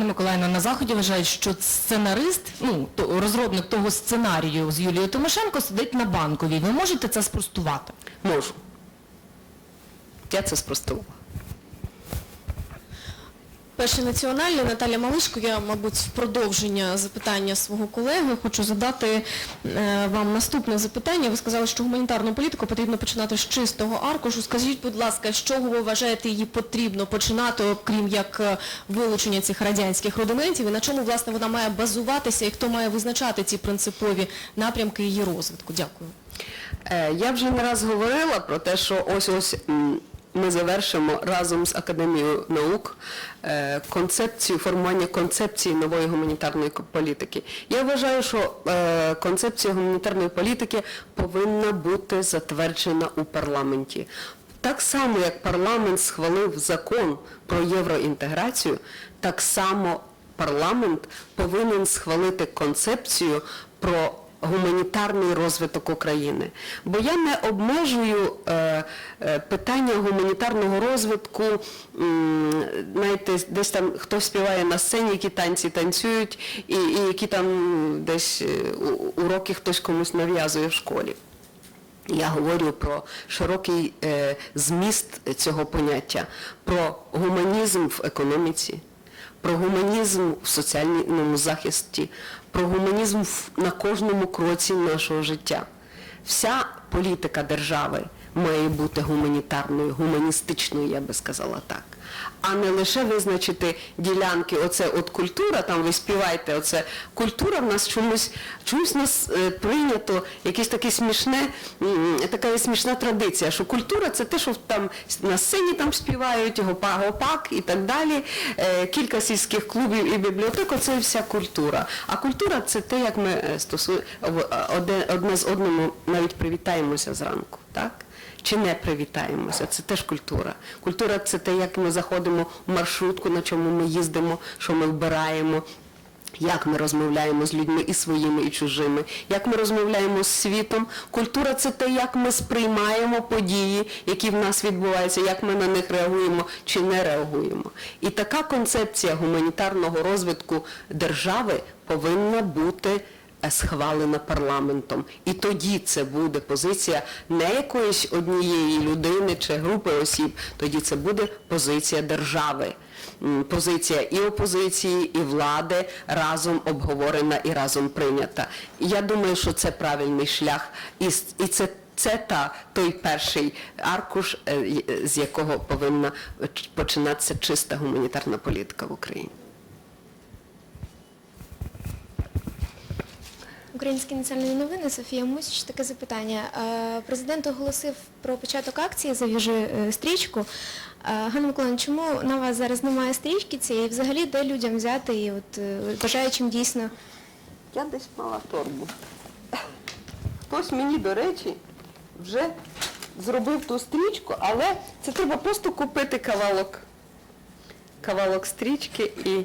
Ганна Миколаївна, на заході вважають, що сценарист, ну розробник того сценарію з Юлією Тимошенко сидить на банковій. Ви можете це спростувати? Можу. Я це спростувала. Перший національний Наталя Малишко, я, мабуть, в продовження запитання свого колеги хочу задати е, вам наступне запитання. Ви сказали, що гуманітарну політику потрібно починати з чистого аркушу. Скажіть, будь ласка, з чого ви вважаєте її потрібно починати, окрім як е, вилучення цих радянських рудиментів, і на чому, власне, вона має базуватися, і хто має визначати ці принципові напрямки її розвитку? Дякую. Е, Я вже не раз говорила про те, що ось-ось м, ми завершимо разом з Академією наук е, концепцію, формування концепції нової гуманітарної політики. Я вважаю, що е, концепція гуманітарної політики повинна бути затверджена у парламенті. Так само, як парламент схвалив закон про євроінтеграцію, так само парламент повинен схвалити концепцію про гуманітарний розвиток України. Бо я не обмежую е, е, питання гуманітарного розвитку, знаєте, десь там хтось співає на сцені, які танці танцюють, і, і які там десь е, уроки хтось комусь нав'язує в школі. Я говорю про широкий зміст цього поняття, про гуманізм в економіці, про гуманізм в соціальному захисті, про гуманізм на кожному кроці нашого життя. Вся політика держави має бути гуманітарною, гуманістичною, я би сказала так. А не лише визначити ділянки, оце от культура, там ви співаєте, оце культура в нас чомусь, чомусь в нас е, прийнято якесь таке смішне, така смішна традиція, що культура це те, що там на сцені там співають, гопак-гопак і так далі. Е, кілька сільських клубів і бібліотек, оце вся культура. А культура це те, як ми е, стосу... одне, з одним навіть привітаємося зранку. Так? Чи не привітаємося, це теж культура. Культура це те, як ми заходимо в маршрутку, на чому ми їздимо, що ми вбираємо, як ми розмовляємо з людьми і своїми, і чужими, як ми розмовляємо з світом. Культура це те, як ми сприймаємо події, які в нас відбуваються, як ми на них реагуємо чи не реагуємо. І така концепція гуманітарного розвитку держави повинна бути схвалена парламентом. І тоді це буде позиція не якоїсь однієї людини чи групи осіб, тоді це буде позиція держави. Позиція і опозиції, і влади разом обговорена і разом прийнята. Я думаю, що це правильний шлях. І, і це, це та, той перший аркуш, е, з якого повинна е, починатися чиста гуманітарна політика в Україні. Українські національні новини, Софія Мусіч, таке запитання. Е, Президент оголосив про початок акції «Зав'яжи е, стрічку». Е, Ганна Миколаївна, чому на вас зараз немає стрічки цієї? Взагалі де людям взяти і от бажаючим дійсно Я десь мала торбу. Хтось мені, до речі, вже зробив ту стрічку, але це треба просто купити кавалок, кавалок стрічки і,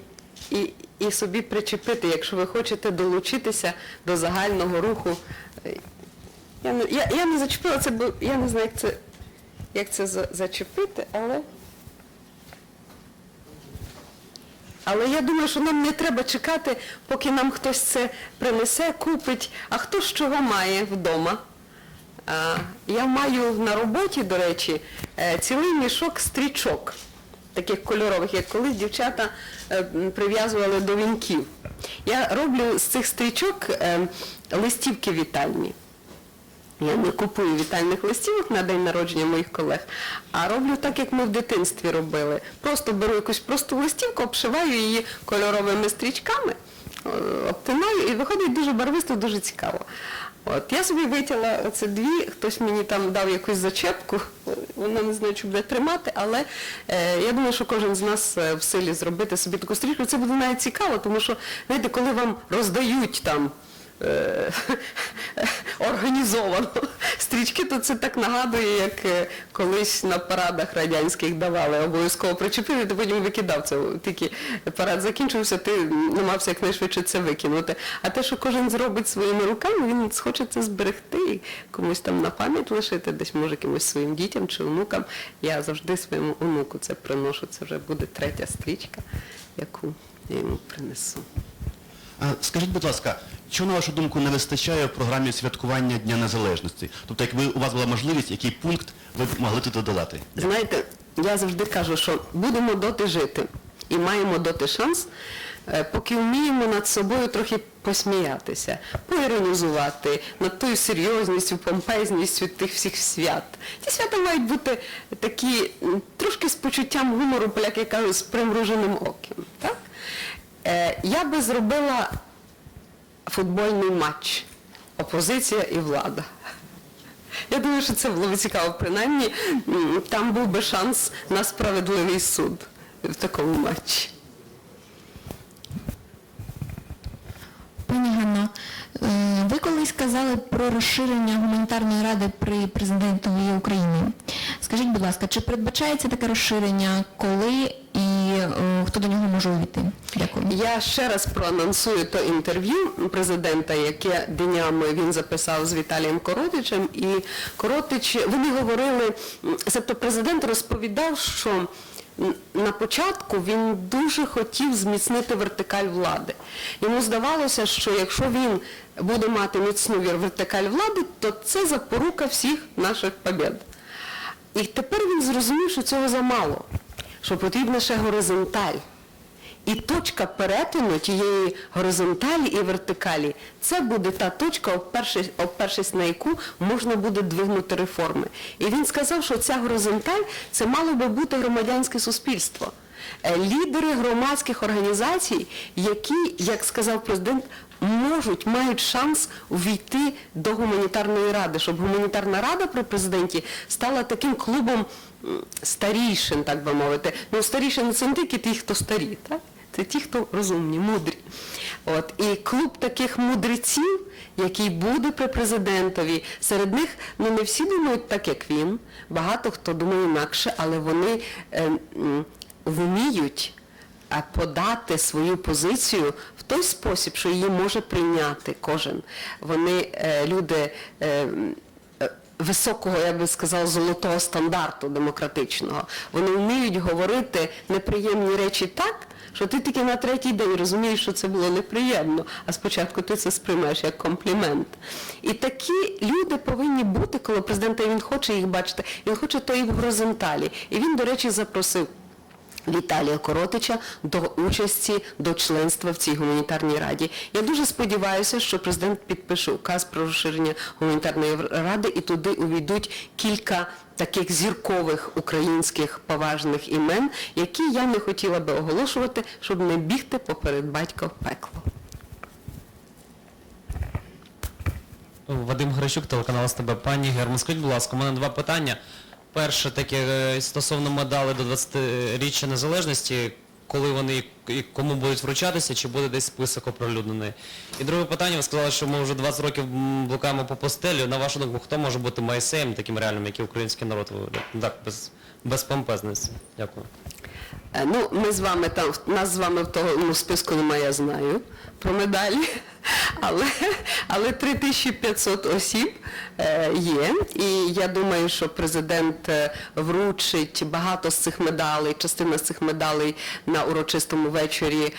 і, і собі причепити, якщо ви хочете долучитися до загального руху. Я не, я, я не зачепила це, бо я не знаю, як це, як це за- зачепити, але. Але я думаю, що нам не треба чекати, поки нам хтось це принесе, купить, а хто з чого має вдома. Я маю на роботі, до речі, е, цілий мішок стрічок, таких кольорових, як колись дівчата е, прив'язували до вінків. Я роблю з цих стрічок е, листівки вітальні. Я не купую вітальних листівок на день народження моїх колег, а роблю так, як ми в дитинстві робили. Просто беру якусь просту листівку, обшиваю її кольоровими стрічками, е, обтинаю і виходить дуже барвисто, дуже цікаво. От, я собі витягла оце дві, хтось мені там дав якусь зачепку, вона не знаю, чи буде тримати, але е, я думаю, що кожен з нас е, в силі зробити собі таку стрічку. Це буде навіть цікаво, тому що, знаєте, коли вам роздають там е, організовано стрічки, то це так нагадує, як е, колись на парадах радянських давали, обов'язково причепив, і ти потім викидав це. Тільки парад закінчився, ти намагався якнайшвидше це викинути. А те, що кожен зробить своїми руками, він схоче це зберегти і комусь там на пам'ять лишити, десь може кимось своїм дітям чи онукам. Я завжди своєму онуку це приношу, це вже буде третя стрічка. яку я йому принесу. А, Скажіть, будь ласка, чого, на вашу думку, не вистачає в програмі святкування Дня Незалежності? Тобто, якби у вас була можливість, який пункт ви б могли туди додати? Знаєте, я завжди кажу, що будемо доти жити і маємо доти шанс, е, поки вміємо над собою трохи посміятися, поіронізувати над тою серйозністю, помпезністю тих всіх свят. Ті свята мають бути такі трошки з почуттям гумору, поляки кажуть, з примруженим оком. Так? Е, Я би зробила футбольний матч опозиція і влада. Я думаю, що це було б цікаво. Принаймні, там був би шанс на справедливий суд в такому матчі. Пані Ганно, е, ви колись казали про розширення гуманітарної ради при президентові України. Скажіть, будь ласка, чи передбачається таке розширення, коли і е, хто до нього може увійти? Я ще раз проанонсую то інтерв'ю президента, яке днями він записав з Віталієм Коротичем. І Коротич, вони говорили, тобто президент розповідав, що на початку він дуже хотів зміцнити вертикаль влади. Йому здавалося, що якщо він буде мати міцну вертикаль влади, то це запорука всіх наших побєд. І тепер він зрозумів, що цього замало, що потрібна ще горизонталь. І точка перетину тієї горизонталі і вертикалі, це буде та точка, опершись на яку можна буде двигнути реформи. І він сказав, що ця горизонталь це мало би бути громадянське суспільство. Е, Лідери громадських організацій, які, як сказав президент, можуть, мають шанс увійти до гуманітарної ради, щоб гуманітарна рада при президенті стала таким клубом старішин, так би мовити. Ну, старішин це не тільки ті, хто старі, так? Це ті, хто розумні, мудрі. От. І клуб таких мудреців, який буде при президентові, серед них ну, не всі думають так, як він, багато хто думає інакше, але вони е, вміють подати свою позицію в той спосіб, що її може прийняти кожен. Вони е, люди. е, е, Високого, я би сказала, золотого стандарту демократичного. Вони вміють говорити неприємні речі так, що ти тільки на третій день розумієш, що це було неприємно, а спочатку ти це сприймаєш як комплімент. І такі люди повинні бути, коли президент, і він хоче їх бачити, він хоче то і в горизонталі. І він, до речі, запросив Віталія Коротича до участі, до членства в цій гуманітарній раді. Я дуже сподіваюся, що президент підпише указ про розширення гуманітарної ради і туди увійдуть кілька таких зіркових українських поважних імен, які я не хотіла би оголошувати, щоб не бігти поперед батька в пекло. Вадим Грищук, телеканал СТБ. Пані Герман, скажіть, будь ласка, у мене два питання. Перше таке е, стосовно медали до 20-річчя незалежності, коли вони і кому будуть вручатися, чи буде десь список оприлюднений. І друге питання, ви сказали, що ми вже 20 років блукаємо по постелю. На вашу думку, хто може бути майсеєм таким реальним, який український народ виводить Так, без, без помпезності. Дякую. Е, Ну, ми з вами там, нас з вами в тому списку немає, я знаю про медалі, але, але 3500 осіб е, є. І я думаю, що президент е, вручить багато з цих медалей, частина з цих медалей на урочистому вечорі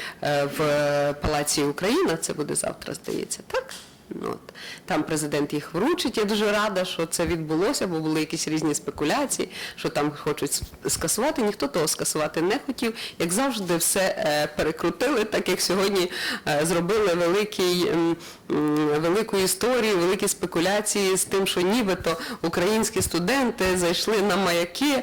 в Палаці Україна. Це буде завтра, здається, так? От. Там президент їх вручить. Я дуже рада, що це відбулося, бо були якісь різні спекуляції, що там хочуть скасувати. Ніхто того скасувати не хотів. Як завжди, все е, перекрутили, так як сьогодні е, зробили великий, велику історію, великі спекуляції з тим, що нібито українські студенти зайшли на маяки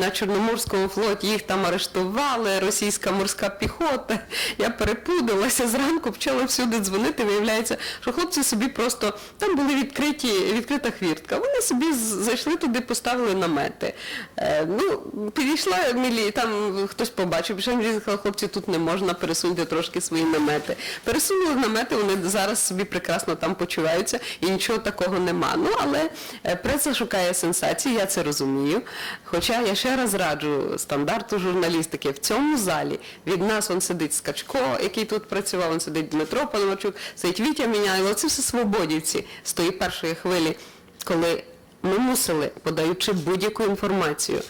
на Чорноморському флоті, їх там арештували, російська морська піхота. Я перепудилася, зранку почала всюди дзвонити, виявляється, що хлопці собі просто, там були відкриті, відкрита хвіртка, вони собі зайшли туди, поставили намети. Е, ну, підійшла мілі, там хтось побачив, міліція, сказала, хлопці, тут не можна, пересуньте трошки свої намети. Пересунули намети, вони зараз собі прекрасно там почуваються і нічого такого нема. Ну, але е, преса шукає сенсації, я це розумію. Хоча я ще раз раджу стандарту журналістики в цьому залі від нас он сидить Скачко, який тут працював, он сидить Дмитро Пономарчук, сидить Вітя Міняйло. Це все свободівці з тої першої хвилі, коли ми мусили, подаючи будь-яку інформацію,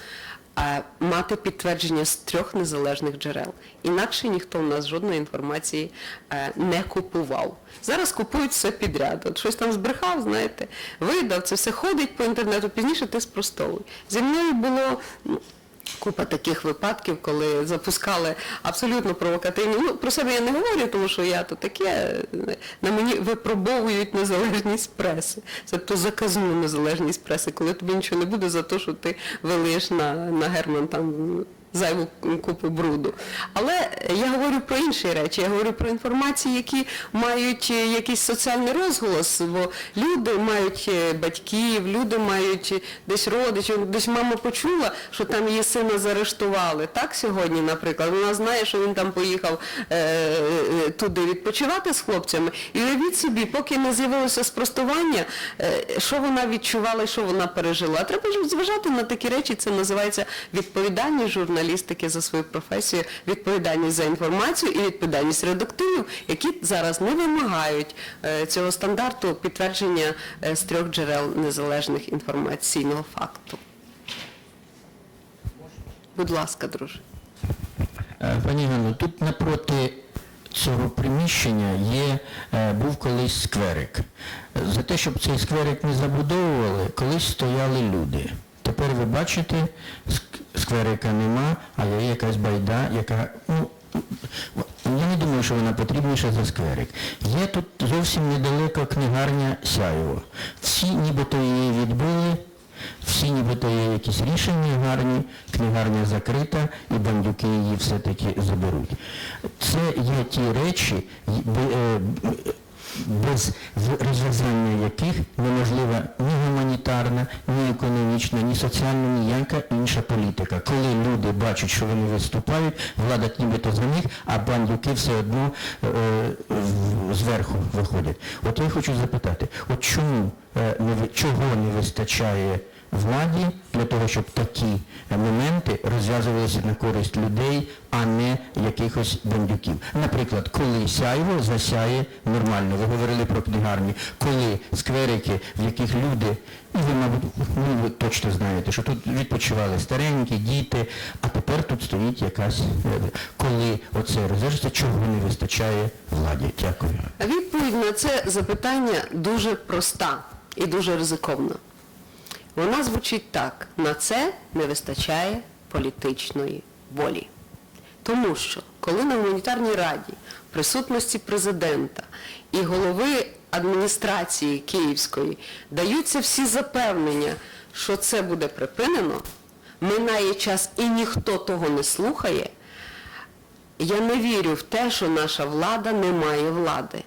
мати підтвердження з трьох незалежних джерел. Інакше ніхто в нас жодної інформації е, не купував. Зараз купують все підряд. От щось там збрехав, знаєте, видав, це все ходить по інтернету, пізніше ти спростовуй. Зі мною було ну, купа таких випадків, коли запускали абсолютно провокативні. Ну, про себе я не говорю, тому що я то таке, на мені випробовують незалежність преси. Це то заказну незалежність преси, коли тобі нічого не буде за те, що ти велиш на, на Герман там зайву купу бруду. Але я говорю про інші речі, я говорю про інформації, які мають е, якийсь соціальний розголос, бо люди мають е, батьків, люди мають е, десь родичів, десь мама почула, що там її сина заарештували. Так сьогодні, наприклад, вона знає, що він там поїхав е, туди відпочивати з хлопцями. І уявіть собі, поки не з'явилося спростування, е, що вона відчувала і що вона пережила. Треба ж зважати на такі речі, це називається відповідальність журналістики за свою професію, відповідальність за інформацію і відповідальність редактивів, які зараз не вимагають е, цього стандарту підтвердження е, з трьох джерел незалежних інформаційного факту. Будь ласка, друже. Е, Пані Ганно, тут напроти цього приміщення є, був колись скверик. За те, щоб цей скверик не забудовували, колись стояли люди. Тепер ви бачите, ск- скверика нема, а є якась байда, яка, ну, я не думаю, що вона потрібніша за скверик. Є тут зовсім недалеко книгарня Сяєво. Всі нібито її відбили, всі нібито є якісь рішення гарні, книгарня закрита і бандюки її все-таки заберуть. Це є ті речі, е, без розв'язання яких неможлива ні гуманітарна, ні економічна, ні соціальна, ніяка інша політика. Коли люди бачать, що вони виступають, влада нібито за них, а бандюки все одно е, зверху виходять. От я хочу запитати, от чому е, не чого не вистачає владі для того, щоб такі моменти розв'язувалися на користь людей, а не якихось бандюків. Наприклад, коли сяйво засяє нормально, ви говорили про книгарні, коли скверики, в яких люди, і ви, мабуть, ну, ви точно знаєте, що тут відпочивали старенькі, діти, а тепер тут стоїть якась, е, коли оце розв'яжеться, чого не вистачає владі. Дякую. Відповідь на це запитання дуже проста і дуже ризиковна. Вона звучить так: на це не вистачає політичної волі. Тому що, коли на гуманітарній раді в присутності президента і голови адміністрації Київської даються всі запевнення, що це буде припинено, минає час і ніхто того не слухає, я не вірю в те, що наша влада не має влади.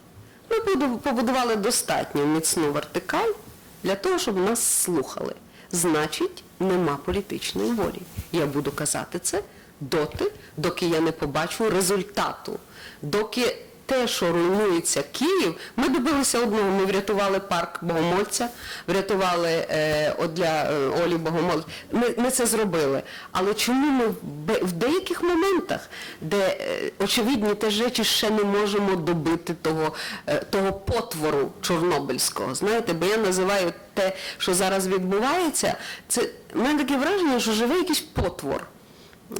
Ми побудували достатньо міцну вертикаль для того, щоб нас слухали. Значить, нема політичної волі. Я буду казати це доти, доки я не побачу результату. Доки те, що руйнується Київ, ми добилися одного, ми врятували парк Богомольця, врятували е, от для е, Олі Богомольця. Ми, ми це зробили. Але чому ми в, деяких моментах, де е, очевидні теж речі ще не можемо добити того, е, того потвору чорнобильського? Знаєте, бо я називаю те, що зараз відбувається, це в мене таке враження, що живе якийсь потвор.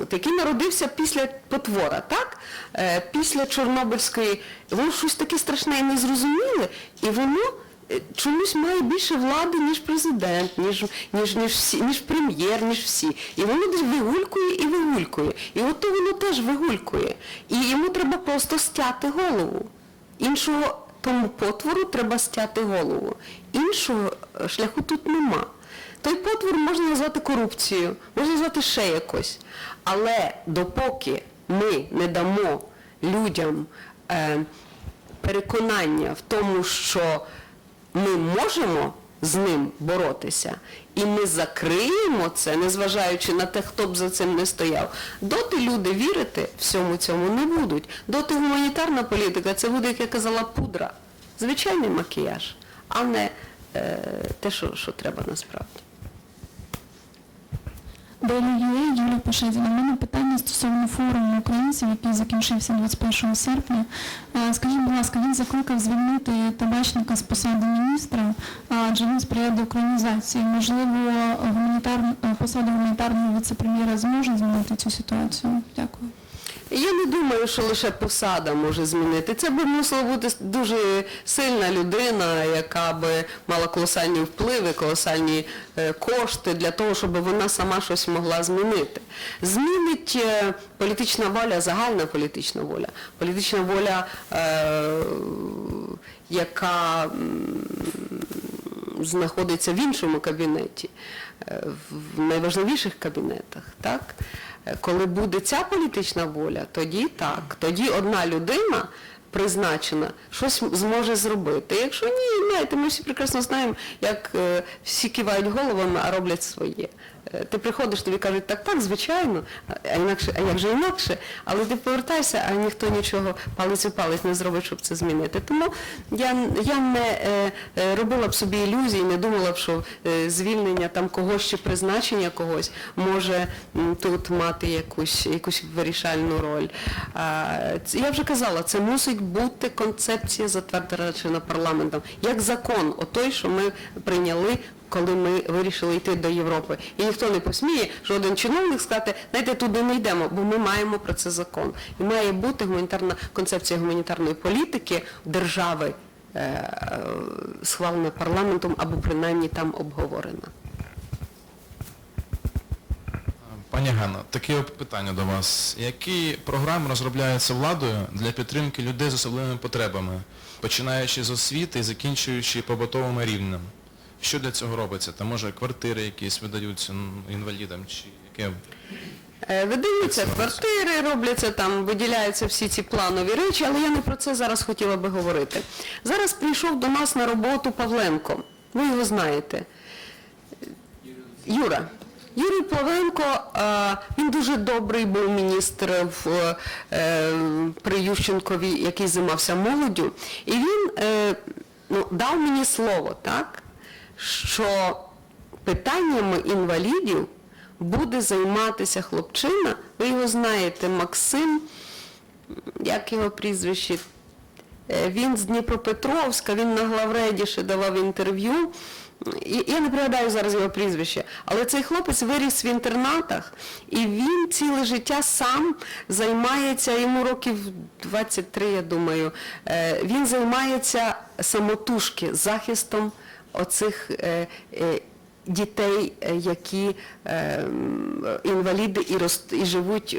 От, який народився після потвора, так? Е, після Чорнобильської, воно щось таке страшне і незрозуміле, і воно е, чомусь має більше влади, ніж президент, ніж, ніж, ніж, всі, ніж прем'єр, ніж всі. І воно десь вигулькує і вигулькує. І от то воно теж вигулькує. І йому треба просто стяти голову. Іншого тому потвору треба стяти голову. Іншого е, шляху тут нема. Той потвор можна назвати корупцією, можна назвати ще якось. Але допоки ми не дамо людям е, переконання в тому, що ми можемо з ним боротися, і ми закриємо це, незважаючи на те, хто б за цим не стояв, доти люди вірити всьому цьому не будуть. Доти гуманітарна політика це буде, як я казала, пудра, звичайний макіяж, а не е, те, що, що треба насправді. Daily.ua, Юлія Пашадіна. У мене питання стосовно форуму українців, який закінчився 21 серпня. Е, Скажіть, будь ласка, він закликав звільнити табачника з посади міністра, адже він сприяє до українізації. Можливо, гуманітар... е, посада гуманітарного віце-прем'єра зможе змінити цю ситуацію? Дякую. Я не думаю, що лише посада може змінити. Це би мусила бути дуже сильна людина, яка би мала колосальні впливи, колосальні е, кошти для того, щоб вона сама щось могла змінити. Змінить е, політична воля, загальна політична воля, політична воля, е, яка знаходиться в іншому кабінеті, в найважливіших кабінетах, так? Коли буде ця політична воля, тоді так, тоді одна людина призначена щось зможе зробити. Якщо ні, знаєте, ми всі прекрасно знаємо, як е, всі кивають головами, а роблять своє. Ти приходиш, тобі кажуть, так, так, звичайно, а інакше, а як же інакше, але ти повертаєшся, а ніхто нічого палець у палець не зробить, щоб це змінити. Тому я, я не е, е, робила б собі ілюзій, не думала б, що е, звільнення там когось чи призначення когось може тут мати якусь, якусь вирішальну роль. Я вже казала, це мусить бути концепція затверджена парламентом, як закон, отой, що ми прийняли коли ми вирішили йти до Європи. І ніхто не посміє, жоден чиновник сказати, знаєте, туди не йдемо, бо ми маємо про це закон. І має бути гуманітарна концепція гуманітарної політики держави, е, схвалена парламентом або принаймні там обговорена. Пані Ганна, таке питання до вас. Які програми розробляються владою для підтримки людей з особливими потребами, починаючи з освіти і закінчуючи побутовими рівнями? Що для цього робиться? Там може квартири якісь видаються інвалідам чи яке? Е, Видаються квартири, робляться там, виділяються всі ці планові речі, але я не про це зараз хотіла би говорити. Зараз прийшов до нас на роботу Павленко. Ви його знаєте. Юра. Юрій Павленко, е, він дуже добрий був міністр в, е, при Ющенкові, який займався молоддю. І він ну, дав мені слово, так, що питаннями інвалідів буде займатися хлопчина, ви його знаєте, Максим, як його прізвище, Е, він з Дніпропетровська, він на главреді ще давав інтерв'ю. Я не пригадаю зараз його прізвище, але цей хлопець виріс в інтернатах, і він ціле життя сам займається, йому років 23, я думаю, е, він займається самотужки, захистом оцих е, е, дітей, е, які інваліди і, рост, і живуть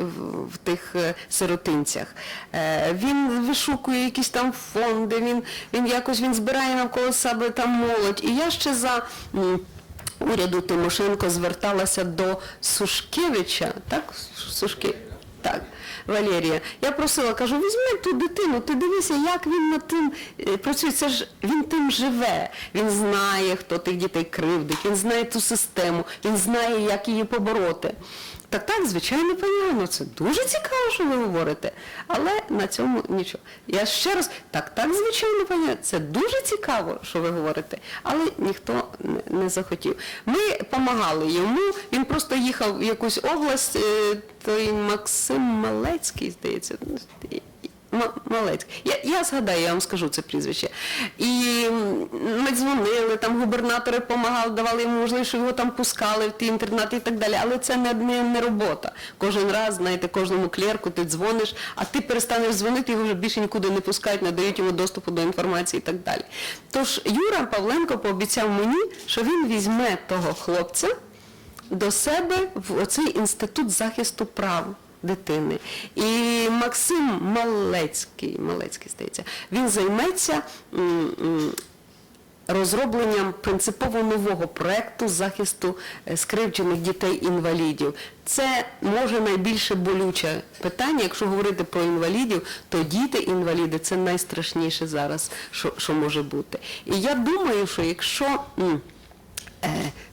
в, тих сиротинцях. Він вишукує якісь там фонди, він, він якось він збирає навколо себе там молодь. І я ще за уряду Тимошенко зверталася до Сушкевича, так? Сушке... Так. Валерія, я просила, кажу, візьми ту дитину, ти дивися, як він над тим е, працює. Це ж він тим живе. Він знає, хто тих дітей кривдить, він знає ту систему, він знає, як її побороти. Так, так, звичайно, понятно, це дуже цікаво, що ви говорите. Але на цьому нічого. Я ще раз, так, так, звичайно, понятно, це дуже цікаво, що ви говорите, але ніхто не, захотів. Ми допомагали йому, він просто їхав в якусь область, е, той Максим Малецький, здається, М- Малецький. Я, я згадаю, я вам скажу це прізвище. І ми дзвонили, там губернатори допомагали, давали йому можливість, що його там пускали в ті інтернати і так далі. Але це не, не, не робота. Кожен раз, знаєте, кожному клерку ти дзвониш, а ти перестанеш дзвонити, його вже більше нікуди не пускають, не дають йому доступу до інформації і так далі. Тож Юра Павленко пообіцяв мені, що він візьме того хлопця до себе в оцей інститут захисту прав дитини. І Максим Малецький, Малецький здається, він займеться розробленням принципово нового проекту захисту е, скривджених дітей-інвалідів. Це може найбільше болюче питання. Якщо говорити про інвалідів, то діти-інваліди це найстрашніше зараз, що, що може бути. І я думаю, що якщо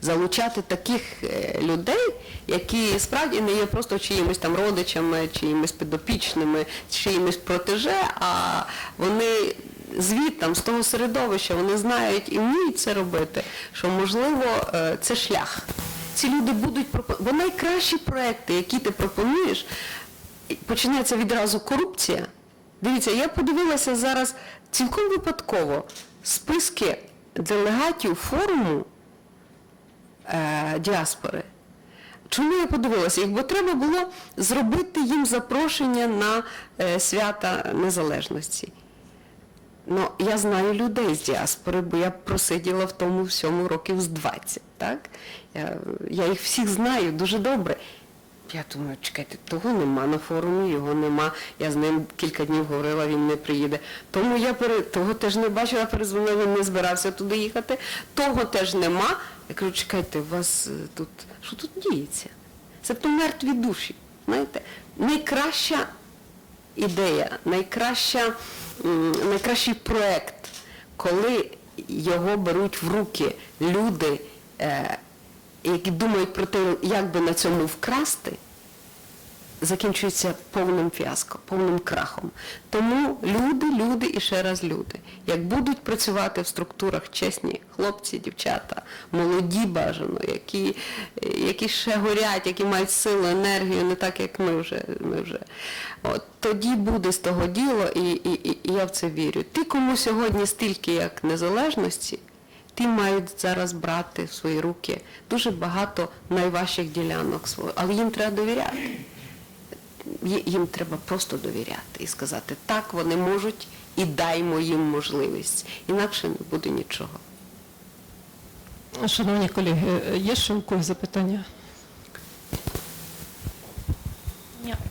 залучати таких е, людей, які справді не є просто чиїмось там родичами, чиїмось підопічними, чиїмось протеже, а вони звідтам, з того середовища, вони знають і вміють це робити, що можливо е, це шлях. ці люди будуть пропонувати. Бо найкращі проекти, які ти пропонуєш, починається відразу корупція. Дивіться, я подивилася зараз цілком випадково списки делегатів форуму е, діаспори. Чому я подивилася? Бо треба було зробити їм запрошення на е, свята незалежності. Ну, я знаю людей з діаспори, бо я просиділа в тому всьому років з 20, так? Я, я їх всіх знаю дуже добре. Я думаю, чекайте, того нема на форумі, його нема. Я з ним кілька днів говорила, він не приїде. Тому я пере... того теж не бачила, перезвонила, він не збирався туди їхати. Того теж нема. Я кажу, чекайте, у вас е, тут, що тут діється? Це то мертві душі. Знаєте, найкраща ідея, найкраща, найкращий проект, коли його беруть в руки люди, е, які думають про те, як би на цьому вкрасти, закінчується повним фіаско, повним крахом. Тому люди, люди і ще раз люди. Як будуть працювати в структурах чесні хлопці, дівчата, молоді бажано, які, які ще горять, які мають силу, енергію, не так, як ми вже. Ми вже. От, тоді буде з того діло, і, і, і, я в це вірю. Ті, кому сьогодні стільки як незалежності, ті мають зараз брати в свої руки дуже багато найважчих ділянок але їм треба довіряти. Їм треба просто довіряти і сказати, так, вони можуть і даймо їм можливість. Інакше не буде нічого. Шановні колеги, є ще у когось запитання?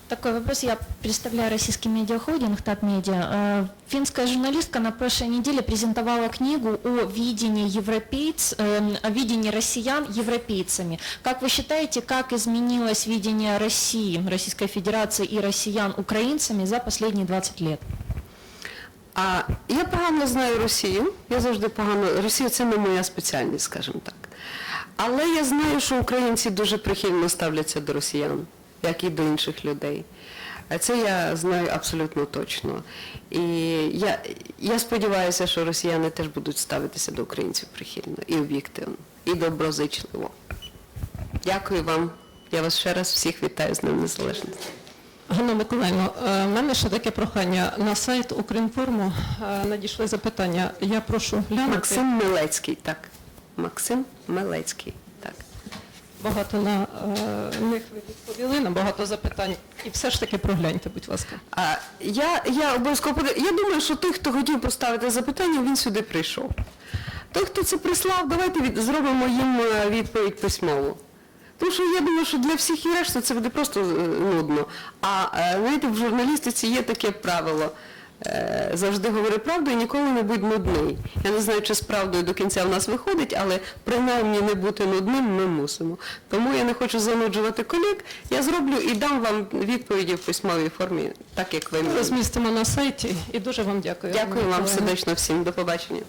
такой вопрос. Я представляю российский медиахолдинг «Татмедиа». Э, Финская журналистка на прошлой неделе презентовала книгу о видении европейц, эм, о видении россиян европейцами. Как вы считаете, как изменилось видение России, Российской Федерации и россиян украинцами за последние 20 лет? А я погано знаю Росію, я завжди погано. Росія це не моя спеціальність, скажімо так. Але я знаю, що українці дуже прихильно ставляться до росіян, Як і до інших людей. А Це я знаю абсолютно точно. І я, я сподіваюся, що росіяни теж будуть ставитися до українців прихильно і об'єктивно, і доброзичливо. Дякую вам. Я вас ще раз всіх вітаю з Днем Незалежності. Ганна Миколаївна, е, в мене ще таке прохання. На сайт Укрінформу е, надійшли запитання. Я прошу глянути. Максим Милецький, так. Максим Милецький, так. Багато на е, них ви відповіли, на багато запитань. І все ж таки прогляньте, будь ласка. А я, я обов'язково Я думаю, що той, хто хотів поставити запитання, він сюди прийшов. Той, хто це прислав, давайте від, зробимо їм е, відповідь письмову. Тому що я думаю, що для всіх і решти це буде просто е, нудно. А знаєте, в журналістиці є таке правило. Е, Завжди говори правду і ніколи не будь нудний. Я не знаю, чи з правдою до кінця в нас виходить, але принаймні не бути нудним ми мусимо. Тому я не хочу зануджувати колег. Я зроблю і дам вам відповіді в письмовій формі, так як ви мені. Розмістимо на сайті і дуже вам дякую. Дякую вам сердечно всім. До побачення.